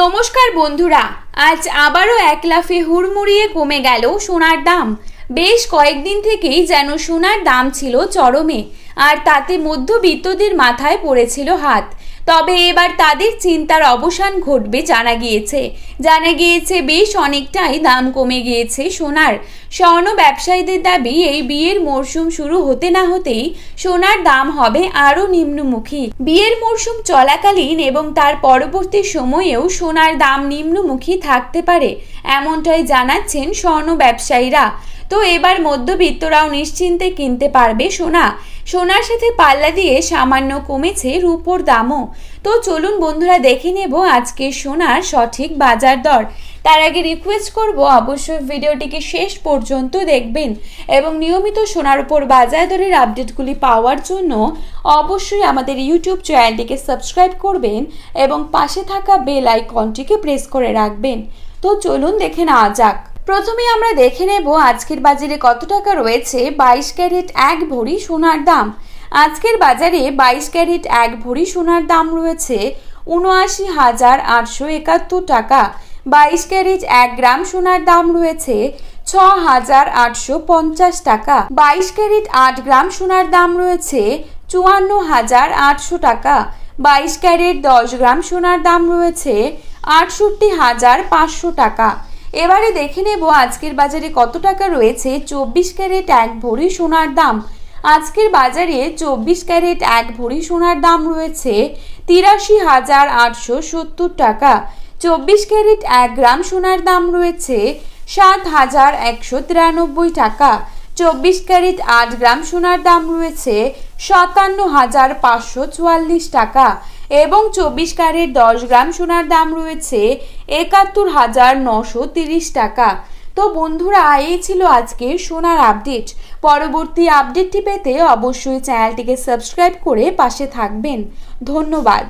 নমস্কার বন্ধুরা, আজ আবারও এক লাফে হুড়মুড়িয়ে কমে গেল সোনার দাম। বেশ কয়েকদিন থেকেই যেন সোনার দাম ছিল চরমে, আর তাতে মধ্যবিত্তদের মাথায় পড়েছিল হাত। তবে এবার তাদের চিন্তার অবসান ঘটবে, জানা গিয়েছে। জানা গিয়েছে বেশ অনেকটাই দাম কমে গিয়েছে সোনার। স্বর্ণ ব্যবসায়ীদের দাবি, এই বিয়ের মরশুম শুরু হতে না হতেই সোনার দাম হবে আরও নিম্নমুখী। বিয়ের মরশুম চলাকালীন এবং তার পরবর্তী সময়েও সোনার দাম নিম্নমুখী থাকতে পারে, এমনটাই জানাচ্ছেন স্বর্ণ ব্যবসায়ীরা। তো এবার মধ্যবিত্তরাও নিশ্চিন্তে কিনতে পারবে সোনা। সোনার সাথে পাল্লা দিয়ে সামান্য কমেছে রূপোর দামও। তো চলুন বন্ধুরা দেখে নেব আজকে সোনার সঠিক বাজার দর। তার আগে রিকোয়েস্ট করব, অবশ্যই ভিডিওটিকে শেষ পর্যন্ত দেখবেন এবং নিয়মিত সোনার উপর বাজার দরের আপডেটগুলি পাওয়ার জন্য অবশ্যই আমাদের ইউটিউব চ্যানেলটিকে সাবস্ক্রাইব করবেন এবং পাশে থাকা বেল আইকনটিকে প্রেস করে রাখবেন। তো চলুন দেখে নেওয়া যাক। প্রথমে আমরা দেখে নেব আজকের বাজারে কত টাকা রয়েছে বাইশ ক্যারেট এক ভরি সোনার দাম। আজকের বাজারে বাইশ ক্যারেট এক ভরি সোনার দাম রয়েছে উনআশি হাজার আটশো একাত্তর টাকা। বাইশ ক্যারেট এক গ্রাম সোনার দাম রয়েছে ছ হাজার আটশো পঞ্চাশ টাকা। বাইশ ক্যারেট আট গ্রাম সোনার দাম রয়েছে চুয়ান্ন হাজার আটশো টাকা। বাইশ ক্যারেট দশ গ্রাম সোনার দাম রয়েছে আটষট্টি হাজার পাঁচশো টাকা। এবারে দেখে নেব আজকের বাজারে কত টাকা রয়েছে। চব্বিশ ক্যারেট এক ভরি সোনার দাম। আজকের বাজারে চব্বিশ ক্যারেট এক ভরি সোনার দাম রয়েছে তিরাশি হাজার আটশো সত্তর টাকা। চব্বিশ ক্যারেট এক গ্রাম সোনার দাম রয়েছে সাত হাজার একশো তিরানব্বই টাকা। চব্বিশ ক্যারেট আট গ্রাম সোনার দাম রয়েছে সাতান্ন হাজার পাঁচশো চুয়াল্লিশ টাকা। এবং চব্বিশ ক্যারেট দশ গ্রাম সোনার দাম রয়েছে একাত্তর হাজার নশো তিরিশ টাকা। তো বন্ধুরা, এই ছিল আজকে সোনার আপডেট। পরবর্তী আপডেটটি পেতে অবশ্যই চ্যানেলটিকে সাবস্ক্রাইব করে পাশে থাকবেন। ধন্যবাদ।